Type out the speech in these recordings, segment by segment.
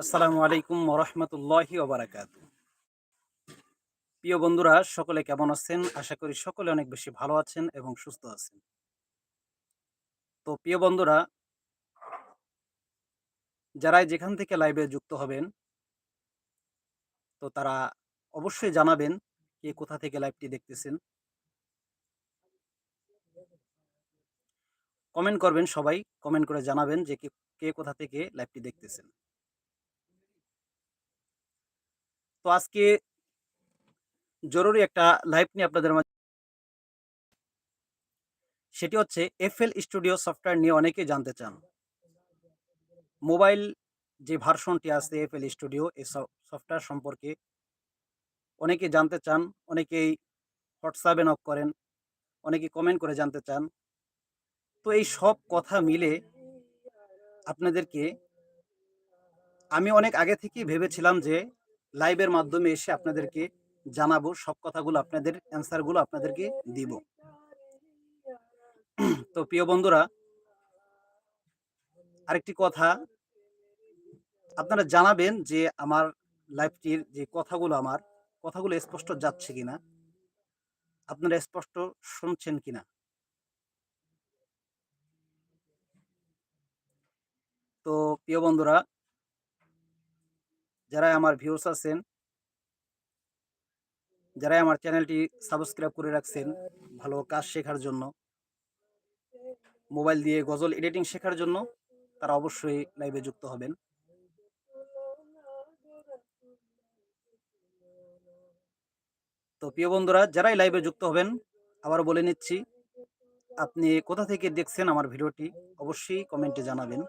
আসসালামু আলাইকুম ওরহমতুল্লাহি ওবরাকাত প্রিয় বন্ধুরা, সকলে কেমন আছেন? আশা করি সকলে অনেক বেশি ভালো আছেন এবং সুস্থ আছেন। তো প্রিয় বন্ধুরা, যারাই যেখান থেকে লাইভে যুক্ত হবেন, তো তারা অবশ্যই জানাবেন কে কোথা থেকে লাইভটি দেখতেছেন। কমেন্ট করবেন সবাই, কমেন্ট করে জানাবেন যে কে কোথা থেকে লাইভটি দেখতেছেন। তো আজকে জরুরি একটা লাইভ নিয়ে আপনাদের মাঝে সেটি হচ্ছে এফএল স্টুডিও সফটওয়্যার নিয়ে অনেকে জানতে চান। মোবাইল যে ভার্সনটি আছে এফএল স্টুডিও এই সফটওয়্যার সম্পর্কে অনেকে জানতে চান, অনেকেই হোয়াটসঅ্যাপে নক করেন, অনেকে কমেন্ট করে জানতে চান। তো এই সব কথা মিলে আপনাদেরকে আমি অনেক আগে থেকেই ভেবেছিলাম যে লাইভের মাধ্যমে এসে আপনাদেরকে জানাব, সব কথাগুলো আপনাদের অ্যান্সারগুলো আপনাদেরকে দিব। তো প্রিয় বন্ধুরা, আরেকটি কথা, আপনারা জানাবেন যে আমার লাইভটির যে কথাগুলো আমার, কথাগুলো স্পষ্ট যাচ্ছে কিনা, আপনারা স্পষ্ট শুনছেন কিনা? তো প্রিয় বন্ধুরা যারা আমার ভিউস আছেন, যারাই আমার চ্যানেলটি সাবস্ক্রাইব করে রাখছেন ভালো কাজ শেখার জন্য মোবাইল দিয়ে গজল এডিটিং শেখার জন্য তারা অবশ্যই লাইভে যুক্ত হবেন। তো প্রিয় বন্ধুরা, যারাই লাইভে যুক্ত হবেন, আবার বলে নিচ্ছি, আপনি কোথা থেকে দেখছেন আমার ভিডিওটি, অবশ্যই কমেন্টে জানাবেন।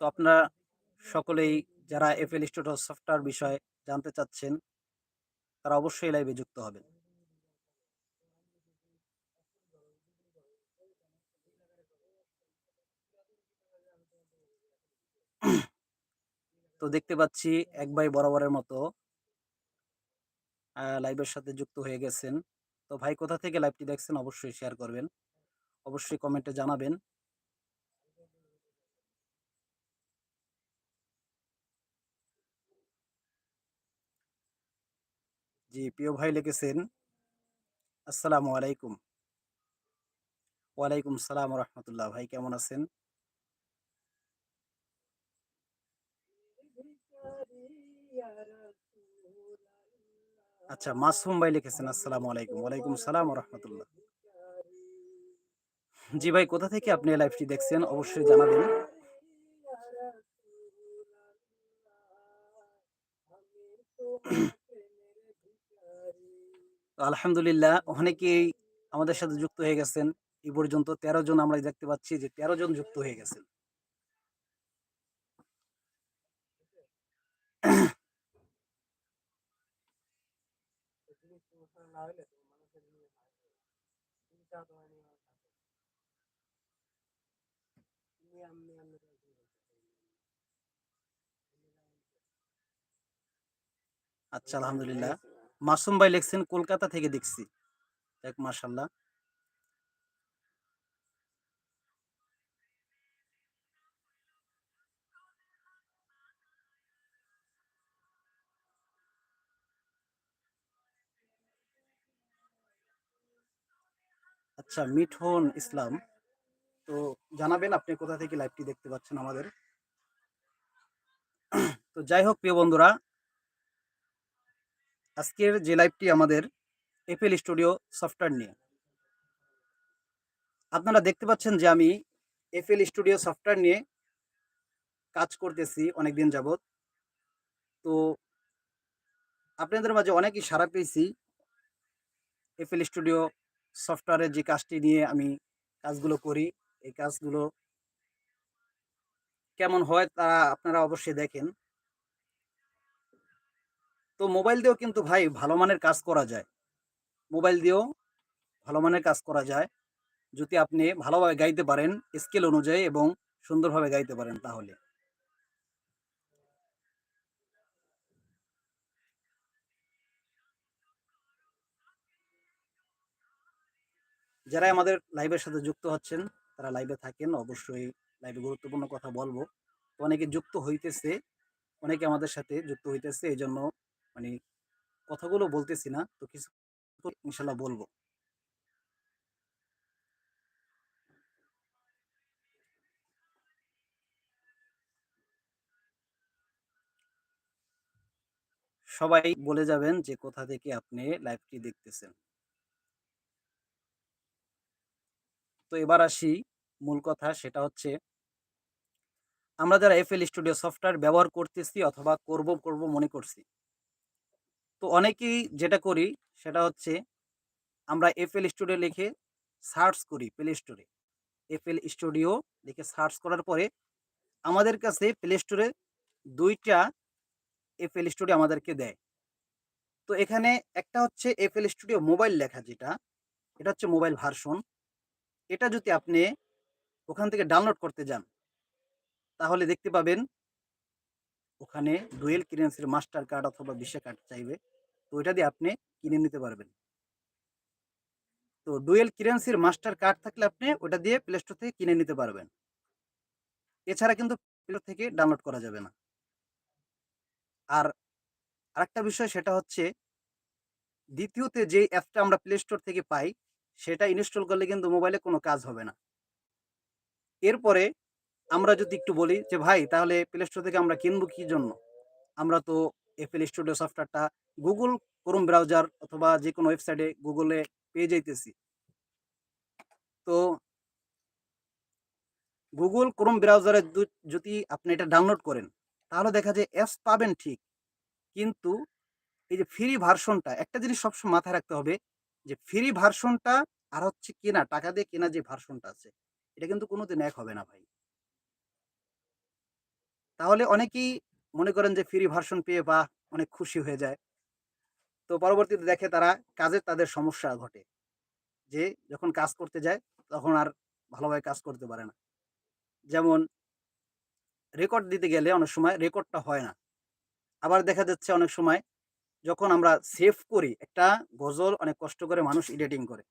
তো আপনারা সকলেই যারা এফএল স্টুডিও সফটওয়্যার বিষয়ে জানতে চাচ্ছেন, তারা অবশ্যই লাইভে যুক্ত হবেন। তো দেখতে পাচ্ছি এক ভাই বরাবরের মতো লাইভের সাথে যুক্ত হয়ে গেছেন। তো ভাই, কোথা থেকে লাইভটি দেখছেন অবশ্যই শেয়ার করবেন। অবশ্যই কমেন্টে জানাবেন। জি, প্রিয় ভাই লিখেছেন, আসসালামু আলাইকুম। ওয়ালাইকুম সালাম রহমতুল্লাহ ভাই কেমন আছেন? আচ্ছা মাসুম ভাই লিখেছেন, আসসালামু আলাইকুম। ওয়ালাইকুম সালাম রহমতুল্লাহ জি ভাই, কোথা থেকে আপনি লাইভটি দেখছেন? অবশ্যই জানাবেন। আলহামদুলিল্লাহ অনেকেই আমাদের সাথে যুক্ত হয়ে গেছেন। এই পর্যন্ত তেরো জন আমরা দেখতে পাচ্ছি যে তেরো জন যুক্ত হয়ে গেছেন। আচ্ছা আলহামদুলিল্লাহ। মাসুম ভাই লেখছেন, কলকাতা থেকে দেখছি। এক মাসাল্লাহ আচ্ছা মিঠন ইসলাম, তো জানাবেন আপনি কোথা থেকে লাইভটি দেখতে পাচ্ছেন আমাদের? তো যাই হোক, প্রিয় বন্ধুরা আজকের যে লাইভটি আমাদের এফএল স্টুডিও সফটওয়্যার নিয়ে। আপনারা দেখতে পাচ্ছেন যে আমি এফএল স্টুডিও সফটওয়্যার নিয়ে কাজ করতেছি অনেক দিন যাবৎ। তো আপনাদের মাঝে অনেকই সারা পেয়েছি এফএল স্টুডিও সফটওয়্যারের যে কাজটি নিয়ে আমি কাজগুলো করি, এই কাজগুলো কেমন হয় তা আপনারা অবশ্যই দেখেন। তো মোবাইল দিয়েও কিন্তু ভাই ভালো মানের কাজ করা যায়। মোবাইল দিয়েও ভালো মানের কাজ করা যায়। যদি আপনি ভালোভাবে গাইতে পারেন, স্কেল অনুযায়ী এবং সুন্দরভাবে গাইতে পারেন তাহলে। যারা আমাদের লাইভের সাথে যুক্ত হচ্ছেন, তারা লাইভে থাকেন, অবশ্যই লাইভে গুরুত্বপূর্ণ কথা বলব। তো অনেকে যুক্ত হইতেছে, অনেকে আমাদের সাথে যুক্ত হইতেছে এই জন্য মানে কথাগুলো বলতেছি না, তো কিছু ইনশাল্লাহ বলব। সবাই বলে যাবেন যে কোথা থেকে আপনি লাইভটি দেখতেছেন। তো এবার আসি, মূল কথা সেটা হচ্ছে, আমরা যারা এফএল স্টুডিও সফটওয়্যার ব্যবহার করতেছি অথবা করব করব মনে করছি তো অনেকেই যেটা করি সেটা হচ্ছে আমরা এফএল স্টুডিও লিখে সার্চ করি প্লে স্টোরে এফএল স্টুডিও লিখে সার্চ করার পরে আমাদের কাছে প্লে স্টোরে দুইটা এফএল স্টুডিও আমাদেরকে দেয়। তো এখানে একটা হচ্ছে এফএল স্টুডিও মোবাইল লেখা যেটা, এটা হচ্ছে মোবাইল ভার্সন এটা যদি আপনি ওখান থেকে ডাউনলোড করতে যান, তাহলে দেখতে পাবেন ওখানে ডুয়েল কিরেন্সির মাস্টার কার্ড অথবা ভিসা কার্ড চাইবে। তো ওইটা দিয়ে আপনি কিনে নিতে পারবেন। তো ডুয়েল কিরেন্সির মাস্টার কার্ড থাকলে আপনি ওটা দিয়ে প্লে স্টোর থেকে কিনে নিতে পারবেন। এছাড়া কিন্তু প্লে থেকে ডাউনলোড করা যাবে না। আর আরেকটা বিষয় সেটা হচ্ছে, দ্বিতীয়তে যে অ্যাপটা আমরা প্লে স্টোর থেকে পাই, সেটা ইনস্টল করলে কিন্তু মোবাইলে কোনো কাজ হবে না। এরপরে আমরা যদি একটু বলি যে, ভাই, তাহলে প্লে স্টোর থেকে আমরা কিনবো কি জন্য? আমরা তো এফএল স্টুডিও সফটওয়্যারটা গুগল ক্রোম ব্রাউজার অথবা যে কোনো ওয়েবসাইটে গুগলে পেয়ে যাইতেছি। তো গুগল ক্রোম ব্রাউজারে যদি আপনি এটা ডাউনলোড করেন, তাহলে দেখা যায় অ্যাপস পাবেন ঠিক। কিন্তু এই যে ফ্রি ভার্সনটা একটা জিনিস সবসময় মাথায় রাখতে হবে যে ফ্রি ভার্সনটা আর হচ্ছে কেনা, টাকা দিয়ে কেনা যে ভার্সনটা আছে, এটা কিন্তু কোনোদিন এক হবে না ভাই। তাহলে অনেকেই মনে করেন যে ফ্রি ভার্সন পেয়ে বা অনেক খুশি হয়ে যায়। তো পরবর্তীতে দেখে তারা কাজে তাদের সমস্যা ঘটে। যে যখন কাজ করতে যায়, তখন আর ভালোভাবে কাজ করতে পারে না। যেমন রেকর্ড দিতে গেলে অনেক সময় রেকর্ডটা হয় না। আবার দেখা যাচ্ছে অনেক সময় যখন আমরা সেভ করি, একটা গজল অনেক কষ্ট করে মানুষ এডিটিং করে।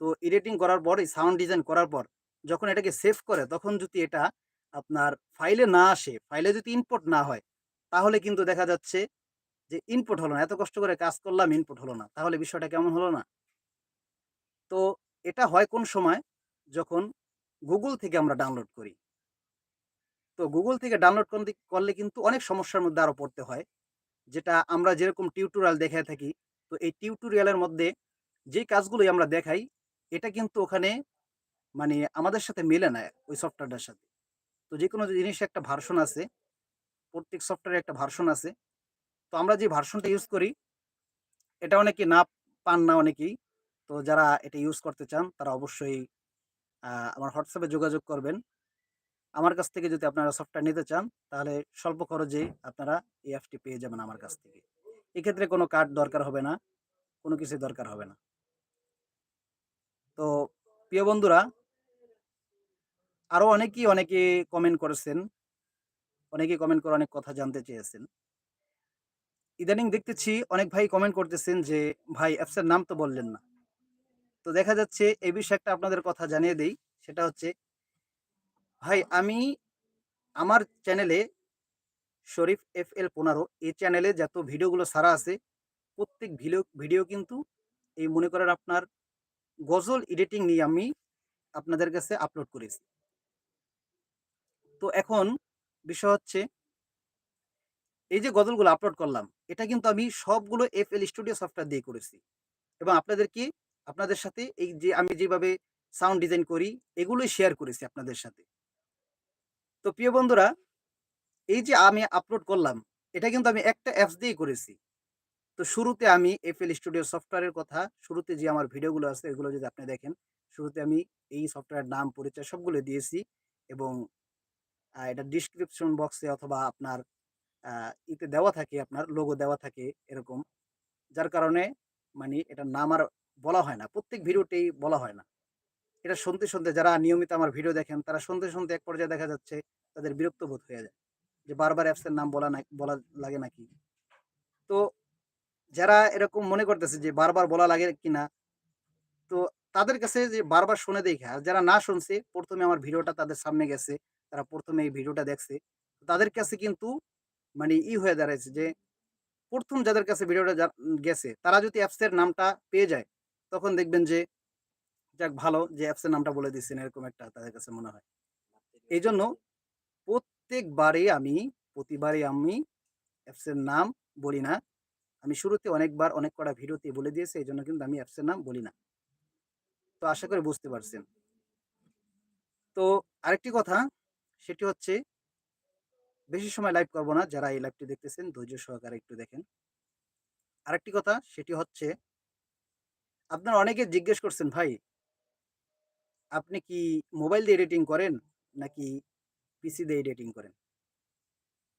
তো এডিটিং করার পর, এই সাউন্ড ডিজাইন করার পর, যখন এটাকে সেভ করে, তখন যদি এটা আপনার ফাইলে না আসে ফাইলে যদি ইনপুট না হয়, তাহলে কিন্তু দেখা যাচ্ছে যে ইনপুট হলো না। এত কষ্ট করে কাজ করলাম ইনপুট হলো না। তাহলে বিষয়টা কেমন হলো না? তো এটা হয় কোন সময়? যখন গুগল থেকে আমরা ডাউনলোড করি। তো গুগল থেকে ডাউনলোড করলে কিন্তু অনেক সমস্যার মধ্যে আরও পড়তে হয়। যেটা আমরা যেরকম টিউটোরিয়াল দেখে থাকি, তো এই টিউটোরিয়ালের মধ্যে যে কাজগুলোই আমরা দেখাই, এটা কিন্তু ওখানে মানে আমাদের সাথে মেলে না, ওই সফটওয়্যারটার সাথে। তো যে কোনো জিনিস একটা ভার্সন আছে, প্রত্যেক সফটওয়্যারের একটা ভার্সন আছে, তো আমরা যে ভার্সনটা ইউজ করি, এটা অনেকে না পান না অনেকেই, তো যারা এটা ইউজ করতে চান, তারা অবশ্যই আমার হোয়াটসঅ্যাপে যোগাযোগ করবেন। আমার কাছ থেকে যদি আপনারা সফটওয়্যার নিতে চান, তাহলে স্বল্প খরচে আপনারা এই অ্যাপটি পেয়ে যাবেন আমার কাছ থেকে। এক্ষেত্রে কোনো কার্ড দরকার হবে না, কোনো কিছু দরকার হবে না। তো, প্রিয় বন্ধুরা আরও অনেকেই অনেকে কমেন্ট করেছেন। অনেকে কমেন্ট করে অনেক কথা জানতে চেয়েছেন। ইদানিং দেখতেছি অনেক ভাই কমেন্ট করতেছেন যে, ভাই অ্যাপসের নাম তো বললেন না। তো দেখা যাচ্ছে এই বিষয়ে একটা আপনাদের কথা জানিয়ে দেই। সেটা হচ্ছে, ভাই, আমি আমার চ্যানেলে শরীফ এফ এল পনেরো, এই চ্যানেলে যত ভিডিওগুলো সারা আছে, প্রত্যেক ভিডিও ভিডিও কিন্তু এই মনে করেন আপনার গজল এডিটিং নিয়ে আমি আপনাদের কাছে আপলোড করেছি। তো এখন বিষয় হচ্ছে এই যে গজলগুলো আপলোড করলাম, এটা কিন্তু আমি সবগুলো এফ এল স্টুডিও সফটওয়্যার দিয়ে করেছি। এবং আপনাদেরকে আপনাদের সাথে এই যে আমি যেভাবে সাউন্ড ডিজাইন করি, এগুলোই শেয়ার করেছি আপনাদের সাথে। তো প্রিয় বন্ধুরা, এই যে আমি আপলোড করলাম, এটা কিন্তু আমি একটা অ্যাপস দিয়েই করেছি। তো শুরুতে আমি এফ এল স্টুডিও সফটওয়্যারের কথা, শুরুতে যে আমার ভিডিওগুলো আছে, এগুলো যদি আপনি দেখেন, শুরুতে আমি এই সফটওয়্যারের নাম, পরিচয় সবগুলো দিয়েছি এবং এটা ডিসক্রিপশন বক্সে অথবা আপনার ইতে দেওয়া থাকে, আপনার লোগো দেওয়া থাকে এরকম। যার কারণে মানে এটা নাম আর বলা হয় না, প্রত্যেক ভিডিওতেই বলা হয় না। এটা শুনতে শুনতে যারা নিয়মিত আমার ভিডিও দেখেন, তারা শুনতে শুনতে এক পর্যায়ে দেখা যাচ্ছে তাদের বিরক্ত বোধ হয়ে যায় যে বারবার অ্যাপসের নাম বলা না, বলা লাগে নাকি? তো যারা এরকম মনে করতেছে যে বারবার বলা লাগে কিনা, তো তাদের কাছে যে বারবার শুনে দেখে, আর যারা না শুনছে, প্রথমে আমার ভিডিওটা তাদের সামনে গেছে। তারা প্রথমে এই ভিডিওটা দেখছে। তাদের কাছে কিন্তু মানে ই হয়ে দাঁড়াইছে যে প্রথম যাদের কাছে ভিডিওটা গেছে তারা যদি অ্যাপসের নামটা পেয়ে যায়, তখন দেখবেন যে যাক ভালো যে অ্যাপসের নামটা বলে দিচ্ছেন এরকম একটা তাদের কাছে মনে হয়। এই জন্য প্রত্যেকবারে আমি প্রতিবারে আমি অ্যাপসের নাম বলি না। আমি শুরুতে অনেকবার অনেক কটা ভিডিওতে বলে দিয়েছি এই জন্য কিন্তু আমি অ্যাপসের নাম বলি না। তো আশা করি বুঝতে পারছেন। তো আরেকটি কথা সেটি হচ্ছে বেশি সময় লাইভ করব না। যারা এই লাইভটি দেখতেছেন ধৈর্য সহকারে একটু দেখেন। আরেকটি কথা সেটি হচ্ছে আপনারা অনেকে জিজ্ঞেস করছেন, "ভাই আপনি কি মোবাইল দিয়ে এডিটিং করেন নাকি পিসি দিয়ে এডিটিং করেন?"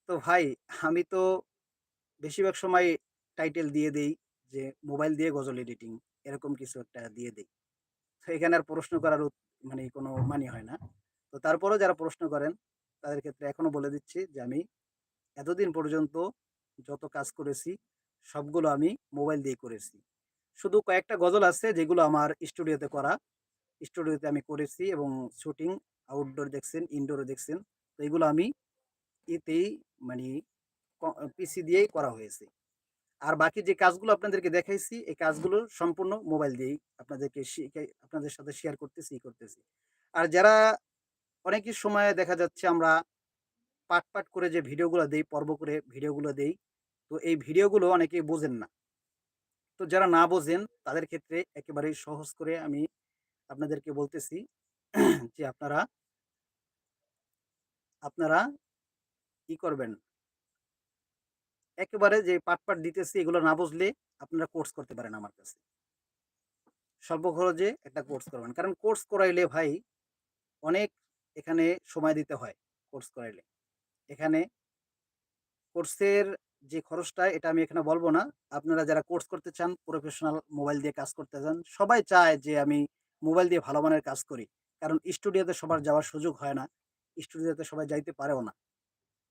তো ভাই আমি তো বেশিরভাগ সময় টাইটেল দিয়ে দেই যে মোবাইল দিয়ে গজল এডিটিং এরকম কিছু একটা দিয়ে দেই। তো এখানে আর প্রশ্ন করার মানে কোনো মানে হয় না। তো তারপরেও যারা প্রশ্ন করেন তাদের ক্ষেত্রে এখনও বলে দিচ্ছি যে আমি এতদিন পর্যন্ত যত কাজ করেছি সবগুলো আমি মোবাইল দিয়েই করেছি। শুধু কয়েকটা গজল আছে যেগুলো আমার স্টুডিওতে করা। স্টুডিওতে আমি করেছি এবং শুটিং আউটডোর দেখছেন, ইনডোরও দেখছেন। তো এগুলো আমি এতেই মানে পিসি দিয়েই করা হয়েছে। আর বাকি যে কাজগুলো আপনাদেরকে দেখাইছি এই কাজগুলো সম্পূর্ণ মোবাইল দিয়েই আপনাদেরকে আপনাদের সাথে শেয়ার করতেছি, করতেছি। আর যারা অনেকই সময় দেখা যাচ্ছে আমরা পার্ট, পার্ট করে যে ভিডিওগুলো দেই, পর্ব করে ভিডিওগুলো দেই, তো এই ভিডিওগুলো অনেকেই বোঝেন না। তো যারা না বোঝেন তাদের ক্ষেত্রে একেবারেই সহজ করে আমি আপনাদেরকে বলতেছি যে আপনারা আপনারা ই করবেন একেবারে যে পার্ট, পার্ট দিতেছি এগুলো না বুঝলে আপনারা কোর্স করতে পারেন আমার কাছে। স্বল্প খরচে একটা কোর্স করবেন। কারণ কোর্স করাইলে ভাই অনেক এখানে সময় দিতে হয় কোর্স করাইলে। এখানে কোর্সের যে খরচটা এটা আমি এখানে বলব না। আপনারা যারা কোর্স করতে চান, প্রফেশনাল মোবাইল দিয়ে কাজ করতে চান, সবাই চায় যে আমি মোবাইল দিয়ে ভালো মানের কাজ করি। কারণ স্টুডিওতে সবার যাওয়ার সুযোগ হয় না। স্টুডিওতে সবাই যাইতে পারেও না।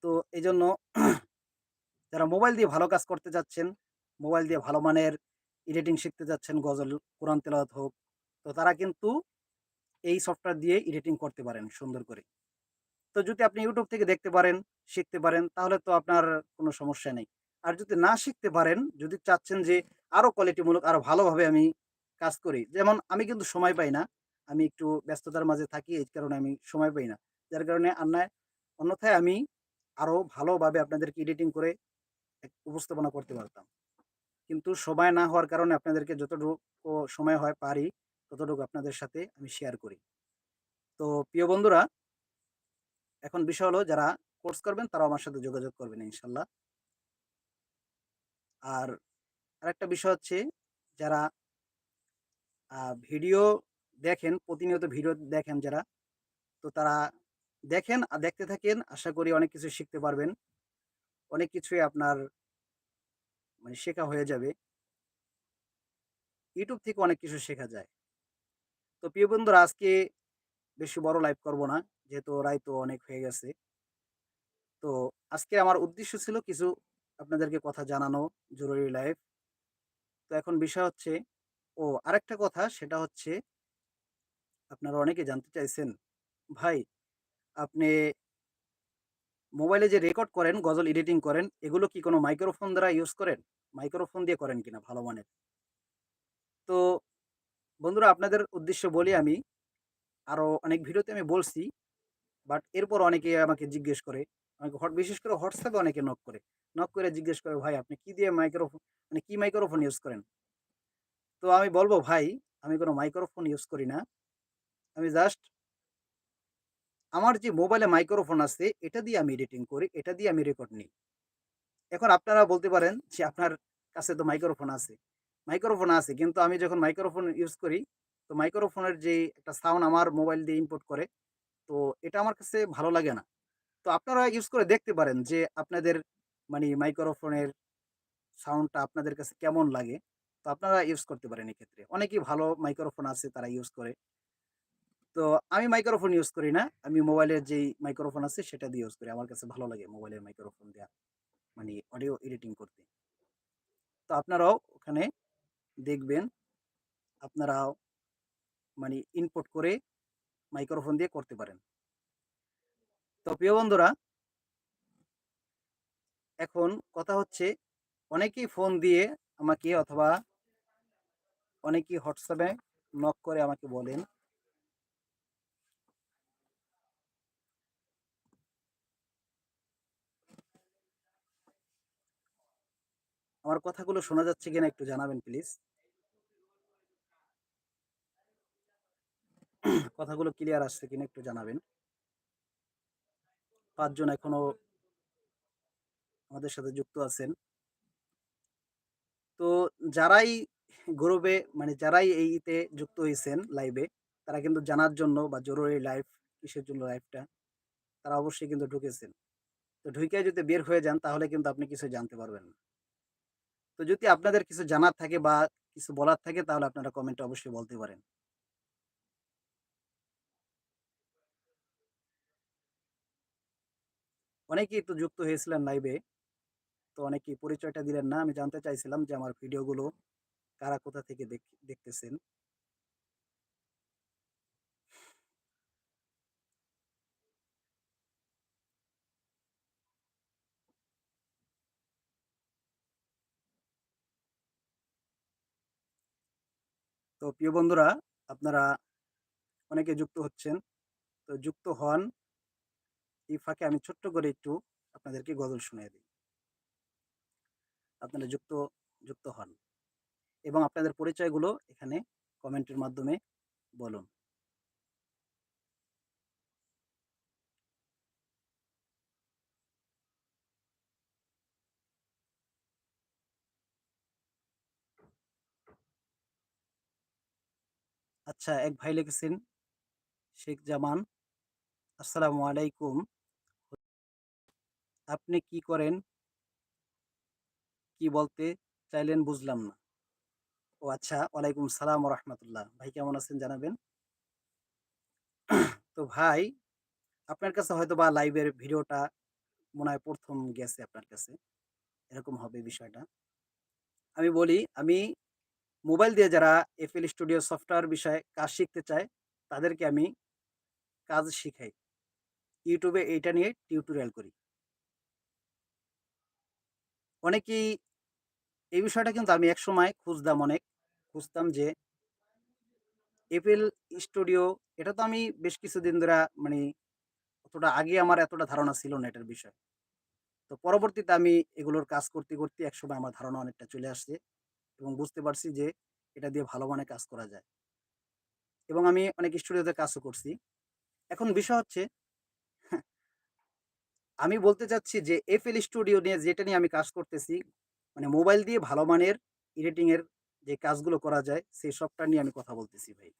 তো এই জন্য যারা মোবাইল দিয়ে ভালো কাজ করতে যাচ্ছেন মোবাইল দিয়ে ভালো মানের এডিটিং শিখতে যাচ্ছেন গজল, কোরআন তেলাওয়াত হোক, তো তারা কিন্তু এই সফটওয়্যার দিয়ে এডিটিং করতে পারেন সুন্দর করে। তো যদি আপনি ইউটিউব থেকে দেখতে পারেন, শিখতে পারেন তাহলে তো আপনার কোনো সমস্যা নেই। আর যদি না শিখতে পারেন, যদি চাচ্ছেন যে আরও কোয়ালিটিমূলক আরও ভালোভাবে আমি কাজ করি। যেমন আমি কিন্তু সময় পাই না। আমি একটু ব্যস্ততার মাঝে থাকি এই কারণে আমি সময় পাই না। যার কারণে আন্নায় অন্যথায় আমি আরও ভালোভাবে আপনাদেরকে এডিটিং করে উপস্থাপনা করতে পারতাম। কিন্তু সময় না হওয়ার কারণে আপনাদেরকে যতটুকু সময় হয় পারি ততটুকু আপনাদের সাথে আমি শেয়ার করি। তো প্রিয় বন্ধুরা এখন বিষয় হলো যারা কোর্স করবেন তারাও আমার সাথে যোগাযোগ করবেন ইনশাল্লাহ। আর আরেকটা বিষয় হচ্ছে যারা ভিডিও দেখেন, প্রতিনিয়ত ভিডিও দেখেন যারা, তো তারা দেখেন আর দেখতে থাকেন। আশা করি অনেক কিছু শিখতে পারবেন। অনেক কিছুই আপনার মানে শেখা হয়ে যাবে। ইউটিউব থেকে অনেক কিছু শেখা যায়। তো প্রিয় বন্ধুরা আজকে বেশি বড় লাইভ করব না। যেহেতু রাইতও অনেক হয়ে গেছে। তো আজকে আমার উদ্দেশ্য ছিল কিছু আপনাদেরকে কথা জানানো, জরুরি লাইভ। তো এখন বিষয় হচ্ছে ও আরেকটা কথা সেটা হচ্ছে আপনারা অনেকে জানতে চাইছেন, ভাই আপনি মোবাইলে যে রেকর্ড করেন, গজল এডিটিং করেন, এগুলো কি কোনো মাইক্রোফোন দ্বারা ইউজ করেন? মাইক্রোফোন দিয়ে করেন কিনা ভালো মানের? তো বন্ধুরা আপনাদের উদ্দেশ্য বলি আমি, আরও অনেক ভিডিওতে আমি বলছি। বাট এরপর অনেকে আমাকে জিজ্ঞেস করে, আমাকে হট বিশেষ করে হোয়াটসঅ্যাপে অনেকে নক করে। নক করে জিজ্ঞেস করে, "ভাই আপনি কি দিয়ে মাইক্রোফোন মানে কি মাইক্রোফোন ইউজ করেন?" তো আমি বলব "ভাই আমি কোনো মাইক্রোফোন ইউজ করি না। আমি জাস্ট" "আমার যে মোবাইলে মাইক্রোফোন আছে এটা দিয়ে আমি এডিটিং করি, এটা দিয়ে আমি রেকর্ড নিই।" এখন আপনারা বলতে পারেন যে, "আপনার কাছে তো মাইক্রোফোন আছে।" মাইক্রোফোন আছে কিন্তু আমি যখন মাইক্রোফোন ইউজ করি, তো মাইক্রোফোনের যেই একটা সাউন্ড আমার মোবাইল দিয়ে ইনপুট করে, তো এটা আমার কাছে ভালো লাগে না। তো আপনারা ইউজ করে দেখতে পারেন যে আপনাদের মানে মাইক্রোফোনের সাউন্ডটা আপনাদের কাছে কেমন লাগে। তো আপনারা ইউজ করতে পারেন এক্ষেত্রে। অনেকেই ভালো মাইক্রোফোন আছে তারা ইউজ করে। তো আমি মাইক্রোফোন ইউজ করি না। আমি মোবাইলের যেই মাইক্রোফোন আছে সেটা দিয়ে ইউজ করি। আমার কাছে ভালো লাগে মোবাইলের মাইক্রোফোন দেওয়া মানে অডিও এডিটিং করতে। তো আপনারাও ওখানে দেখবেন। আপনারা মানে ইনপুট করে মাইক্রোফোন দিয়ে করতে পারেন তো প্রিয় বন্ধুরা, এখন কথা হচ্ছে অনেকেই ফোন দিয়ে আমাকে অথবা অনেকেই হোয়াটসঅ্যাপে নক করে আমাকে বলেন আমার কথাগুলো শোনা যাচ্ছে কিনা একটু জানাবেন প্লিজ কথাগুলো ক্লিয়ার আসছে কিনা একটু জানাবেন। পাঁচজন এখনও আমাদের সাথে যুক্ত আছেন। তো যারাই গ্রুপে মানে যারাই এইতে যুক্ত হয়েছেন লাইভে তারা কিন্তু জানার জন্য বা জরুরি লাইভ কিসের জন্য লাইভটা তারা অবশ্যই কিন্তু ঢুকেছেন। তো ঢুকে যদি বের হয়ে যান, তাহলে কিন্তু আপনি কিছু জানতে পারবেন। না তো যদি আপনাদের কিছু জানার থাকে বা কিছু বলার থাকে, তাহলে আপনারা কমেন্টে অবশ্যই বলতে পারেন। অনেকেই তো যুক্ত হয়েছিলেন লাইভে তো অনেকেই পরিচয়টা দিলেন না। আমি জানতে চাইছিলাম যে আমার ভিডিওগুলো কারা কোথা থেকে দেখ- দেখতেছেন? তো প্রিয় বন্ধুরা, আপনারা অনেকে যুক্ত হচ্ছেন। তো যুক্ত হন। এই ফাঁকে আমি ছোট্ট করে একটু আপনাদেরকে গজল শুনিয়ে দিই। আপনারা যুক্ত যুক্ত হন এবং আপনাদের পরিচয়গুলো এখানে কমেন্টের মাধ্যমে বলুন। আচ্ছা এক ভাই লিখেছেন, শেখ জামান, আসসালামু আলাইকুম। আপনি কি করেন? কি বলতে চাইলেন বুঝলাম না। ও আচ্ছা ওয়ালাইকুম সালাম রহমতুল্লাহ ভাই কেমন আছেন জানাবেন? তো ভাই, আপনার কাছে হয়তো বা লাইভের ভিডিওটা মনে হয় প্রথম গেছে আপনার কাছে। এরকম হবে বিষয়টা। আমি বলি, আমি মোবাইল দিয়ে যারা এফএল স্টুডিও সফটওয়্যার বিষয়ে কাজ শিখতে চায়, তাদেরকে আমি কাজ শিখাই। ইউটিউবে এইটা নিয়ে টিউটোরিয়াল করি। অনেকেই এই বিষয়টা কিন্তু আমি একসময় খুঁজতাম অনেক। খুঁজতাম যে এফএল স্টুডিও এটা তো আমি বেশ কিছুদিন ধরে মানে অতটা আগে আমার এতটা ধারণা ছিল না এটার বিষয়ে। তো পরবর্তীতে আমি এগুলোর কাজ করতে করতে একসময় আমার ধারণা অনেকটা চলে আসছে এবং বুঝতে পারছি যে এটা দিয়ে ভালো মানে কাজ করা যায়। এবং আমি অনেক স্টুডিওতে কাজও করছি। এখন বিষয় হচ্ছে আমি বলতে চাচ্ছি যে এফএল স্টুডিও নিয়ে যেটা নিয়ে আমি কাজ করতেছি মানে মোবাইল দিয়ে ভালো মানের এডিটিং এর যে কাজগুলো করা যায়, সেই সবটা নিয়ে আমি কথা বলতেছি, ভাই।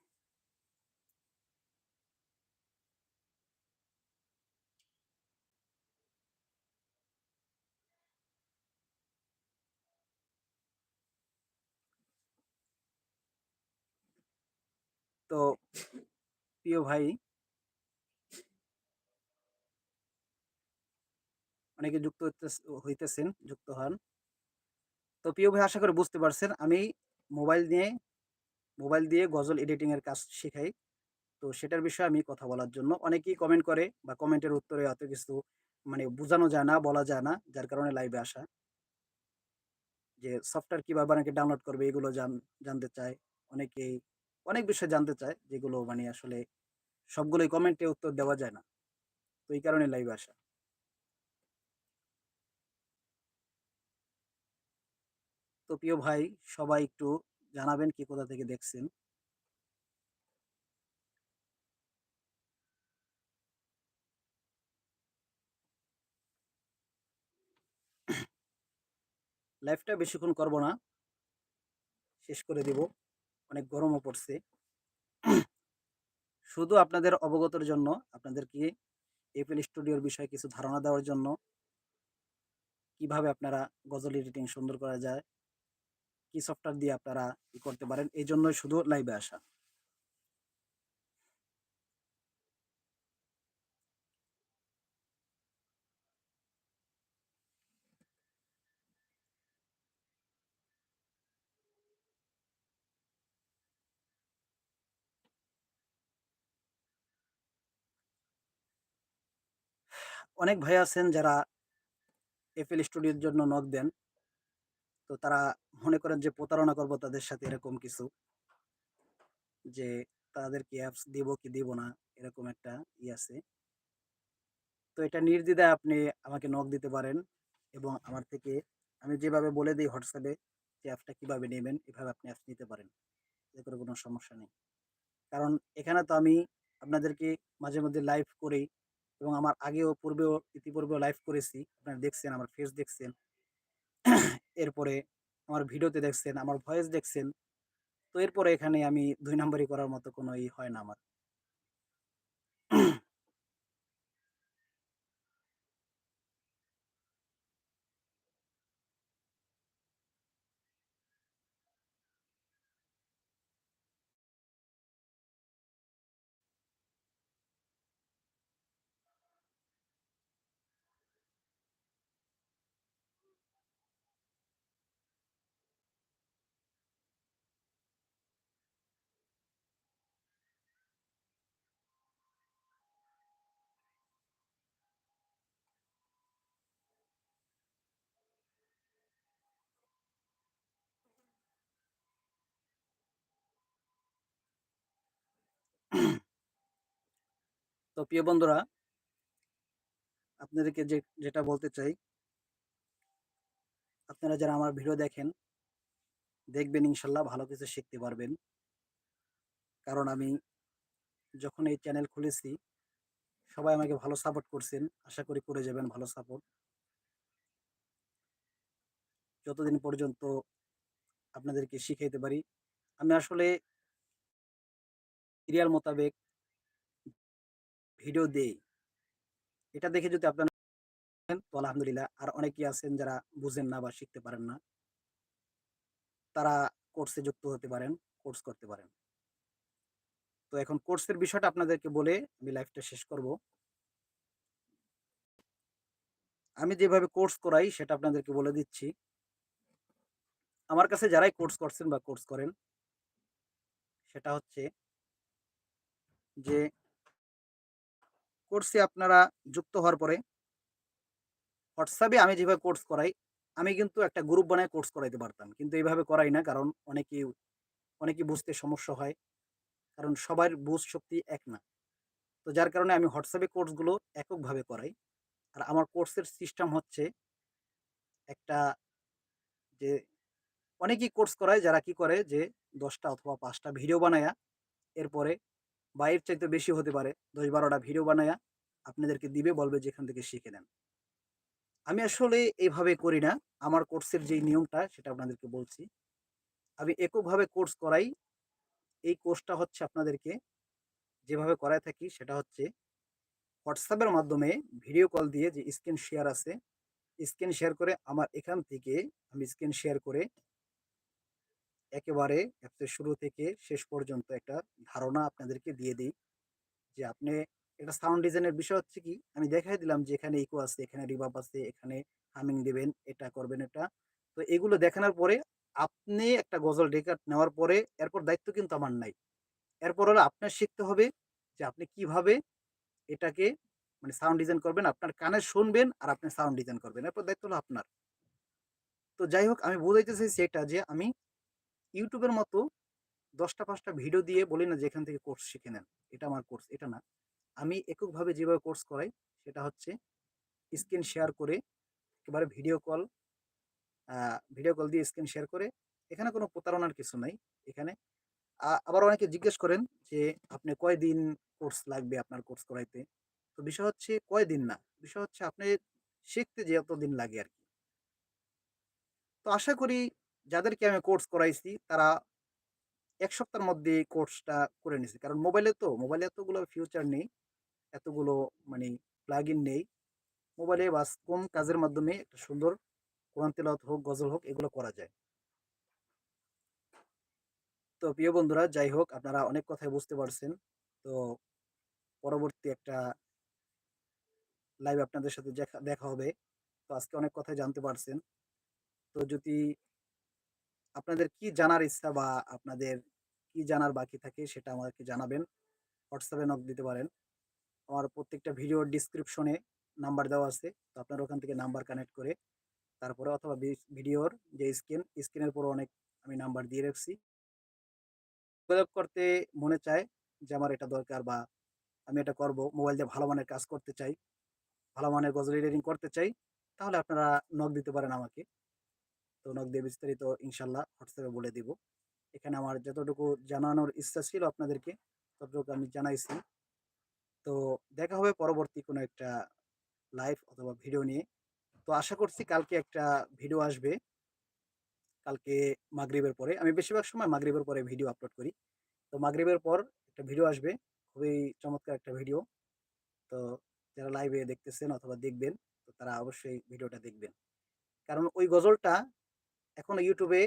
তো, প্রিয় ভাই অনেকে যুক্ত হইতেছ- হইতেছেন, যুক্ত হন। তো প্রিয় ভাই, আশা করি বুঝতে পারছেন, আমি মোবাইল নিয়ে, মোবাইল দিয়ে গজল এডিটিং এর কাজ শেখাই। তো সেটার বিষয়ে আমি কথা বলার জন্য অনেকেই কমেন্ট করে বা কমেন্টের উত্তরে অত কিছু মানে বোঝানো যায় না, বলা যায় না, যার কারণে লাইভে আসা। যে সফটওয়্যার কীভাবে অনেকে ডাউনলোড করবে, এগুলো জান- জানতে চায়। অনেকেই, অনেক বিষয় জানতে চায়, যেগুলো মানে আসলে সবগুলোই কমেন্টে উত্তর দেওয়া যায় না। তো এই কারণে লাইভে আসা। তো প্রিয় ভাই, সবাই একটু জানাবেন কি কোথা থেকে দেখছেন? লাইফটা বেশিক্ষণ করব না। শেষ করে দেব। অনেক গরমও পড়ছে। শুধু আপনাদের অবগতর জন্য, আপনাদেরকে এপেল স্টুডিওর বিষয়ে কিছু ধারণা দেওয়ার জন্য, কীভাবে আপনারা গজল এডিটিং সুন্দর করা যায় কি সফটওয়্যার দিয়ে আপনারা ই করতে পারেন, এই জন্যই শুধু লাইভে আসা। অনেক ভাই আছেন যারা এফএল স্টুডিওর জন্য নক দেন। তো তারা মনে করেন যে প্রতারণা করব তাদের সাথে এরকম কিছু। যে তাদেরকে অ্যাপস দিব কি দিব না এরকম একটা ই আছে। তো এটা নির্দ্বিধায় আপনি আমাকে নক দিতে পারেন এবং আমার থেকে আমি যেভাবে বলে দিই হোয়াটসঅ্যাপে যে অ্যাপটা কীভাবে নেবেন এভাবে আপনি অ্যাপস নিতে পারেন। এতে করে কোনো সমস্যা নেই। কারণ এখানে তো আমি আপনাদেরকে মাঝে মধ্যে লাইভ করেই এবং আমার আগেও পূর্বেও ইতিপূর্বেও লাইভ করেছি। আপনারা দেখছেন, আমার ফেস দেখছেন। এরপরে আমার ভিডিওতে দেখছেন, আমার ভয়েস দেখছেন। তো এরপরে এখানে আমি দুই নাম্বারি করার মতো কোনো ই হয় না আমার। তো প্রিয় বন্ধুরা, আপনাদেরকে যে, যেটা বলতে চাই, আপনারা যারা আমার ভিডিও দেখেন, দেখবেন ইনশাল্লাহ ভালো কিছু শিখতে পারবেন। কারণ আমি যখন এই চ্যানেল খুলেছি, সবাই আমাকে ভালো সাপোর্ট করছেন। আশা করি করে যাবেন ভালো সাপোর্ট। যতদিন পর্যন্ত আপনাদেরকে শিখাইতে পারি। আমি আসলে সিরিয়াল মোতাবেক ভিডিও দেই। এটা দেখে যদি আপনারা তো আলহামদুলিল্লাহ। আর অনেকেই আছেন যারা বুঝেন না বা শিখতে পারেন না। তারা কোর্সে যুক্ত হতে পারেন, কোর্স করতে পারেন। তো এখন কোর্সের বিষয়টা আপনাদেরকে বলে আমি লাইভটা শেষ করব। আমি যেভাবে কোর্স করাই সেটা আপনাদেরকে বলে দিচ্ছি। আমার কাছে যারাই কোর্স করছেন বা কোর্স করেন সেটা হচ্ছে যে কোর্সে আপনারা যুক্ত হওয়ার পরে হোয়াটসঅ্যাপে আমি যেভাবে কোর্স করাই, আমি কিন্তু একটা গ্রুপ বানায় কোর্স করাইতে পারতাম। কিন্তু এভাবে করাই না। কারণ অনেকেই অনেকেই বুঝতে সমস্যা হয়। কারণ সবার বুঝ শক্তি এক না। তো যার কারণে আমি হোয়াটসঅ্যাপে কোর্সগুলো এককভাবে করাই। আর আমার কোর্সের সিস্টেম হচ্ছে একটা যে অনেকেই কোর্স করায় যারা কি করে যে দশটা অথবা পাঁচটা ভিডিও বানায়া এরপরে বা এর চাইতে বেশি হতে পারে ১০-১২ ভিডিও বানায়া আপনাদেরকে দিবে বলবে যেখান থেকে শিখে নেন। আমি আসলে এভাবে করি না। আমার কোর্সের যেই নিয়মটা সেটা আপনাদেরকে বলছি। আমি এককভাবে কোর্স করাই। এই কোর্সটা হচ্ছে আপনাদেরকে যেভাবে করায় থাকি সেটা হচ্ছে হোয়াটসঅ্যাপের মাধ্যমে ভিডিও কল দিয়ে যে স্ক্রিন শেয়ার আছে, স্ক্রিন শেয়ার করে আমার এখান থেকে আমি স্ক্রিন শেয়ার করে একেবারে অ্যাপসের শুরু থেকে শেষ পর্যন্ত একটা ধারণা আপনাদেরকে দিয়ে দিই যে আপনি একটা সাউন্ড ডিজাইনের বিষয় হচ্ছে কি আমি দেখাই দিলাম যে এখানে ইকো আছে, এখানে রিভার্ব আছে, এখানে হামিং দেবেন এটা করবেন এটা। তো এগুলো দেখানোর পরে আপনি একটা গজল রেকর্ড নেওয়ার পরে এরপর দায়িত্ব কিন্তু আমার নাই। এরপর হলো আপনার শিখতে হবে যে আপনি কীভাবে এটাকে মানে সাউন্ড ডিজাইন করবেন। আপনার কানে শুনবেন আর আপনি সাউন্ড ডিজাইন করবেন। এরপর দায়িত্ব হলো আপনার। তো যাই হোক আমি বোঝাইতে চাইছি এটা যে আমি এর মতো দশটা পাঁচটা ভিডিও দিয়ে বলি না যে এখান থেকে কোর্স শিখে নেন। এটা আমার কোর্স, এটা না। আমি এককভাবে যেভাবে কোর্স করাই সেটা হচ্ছে স্ক্রিন শেয়ার করে একেবারে ভিডিও কল ভিডিও কল দিয়ে স্ক্রিন শেয়ার করে এখানে কোনো প্রতারণার কিছু নাই। এখানে আবার অনেকে জিজ্ঞেস করেন যে আপনি কয়দিন কোর্স লাগবে আপনার কোর্স করাইতে? তো বিষয় হচ্ছে কয়দিন না। বিষয় হচ্ছে আপনি শিখতে যে যতদিন লাগে আর কি তো আশা করি যাদেরকে আমি কোর্স করাইছি তারা এক সপ্তাহের মধ্যে কোর্সটা করে নিছে। কারণ মোবাইলে তো মোবাইলে এতগুলো ফিউচার নেই। এতগুলো মানে প্লাগইন নেই। মোবাইলে বাস কম কাজের মাধ্যমে একটা সুন্দর কোরআন তেলাওয়াত হোক, গজল হোক এগুলো করা যায়। তো প্রিয় বন্ধুরা যাই হোক আপনারা অনেক কথাই বুঝতে পারছেন। তো পরবর্তী একটা লাইভ আপনাদের সাথে দেখা দেখা হবে। তো আজকে অনেক কথাই জানতে পারছেন। তো যদি আপনাদের কি জানার ইচ্ছা বা আপনাদের কি জানার বাকি থাকে সেটা আমাকে জানাবেন। হোয়াটসঅ্যাপে নক দিতে পারেন। আমার প্রত্যেকটা ভিডিওর ডিসক্রিপশনে নাম্বার দেওয়া আছে তো আপনারা ওখান থেকে নাম্বার কানেক্ট করে তারপরে অথবা ভিডিওর যে স্ক্রিন স্ক্রিনের উপর অনেক আমি নাম্বার দিয়ে রাখছি যোগাযোগ করতে মনে চায় যে আমার এটা দরকার বা আমি এটা করব মোবাইল দিয়ে ভালো মানের কাজ করতে চাই, ভালো মানের গজল এডিটিং করতে চাই, তাহলে আপনারা নক দিতে পারেন আমাকে তো বিস্তারিত ইনশাল্লাহ হোয়াটসঅ্যাপে বলে দিব। এখানে আমার যতটুকু জানানোর ইচ্ছা ছিল আপনাদেরকে, ততটুকু আমি জানাইছি। তো দেখা হবে পরবর্তী কোনো একটা লাইভ অথবা ভিডিও নিয়ে। তো আশা করছি কালকে একটা ভিডিও আসবে। কালকে মাগরিবের পরে। আমি বেশিরভাগ সময় মাগরিবের পরে ভিডিও আপলোড করি। তো মাগরিবের পর একটা ভিডিও আসবে। খুবই চমৎকার একটা ভিডিও তো যারা লাইভে দেখতেছেন অথবা দেখবেন, তো তারা অবশ্যই ভিডিওটা দেখবেন। কারণ ওই গজলটা এখনও ইউটিউবে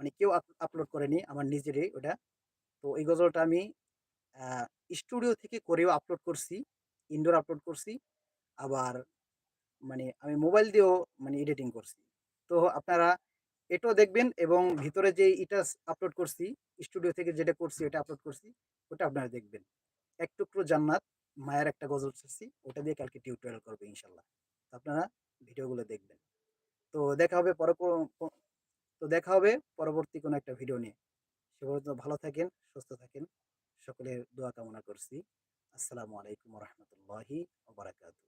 মানে কেউ আপলোড করেনি আমার নিজেরই ওটা। তো এই গজলটা আমি স্টুডিও থেকে করেও আপলোড করছি ইনডোর আপলোড করছি, আবার মানে আমি মোবাইল দিয়েও মানে এডিটিং করছি। তো আপনারা এটাও দেখবেন এবং ভিতরে যে এটা আপলোড করছি স্টুডিও থেকে যেটা করছি এটা আপলোড করছি, ওটা আপনারা দেখবেন। এক টুকরো জান্নাত, মায়ের একটা গজল করছি ওটা দিয়ে কালকে টিউটোরিয়াল করবে ইনশাল্লাহ। আপনারা ভিডিওগুলো দেখবেন। তো দেখা হবে পর তো দেখা হবে পরবর্তী কোনো একটা ভিডিও নিয়ে। সে পর্যন্ত ভালো থাকেন, সুস্থ থাকেন। সকলের দোয়া কামনা করছি। আসসালামু আলাইকুম রহমতুল্লাহি ওবরাকাতু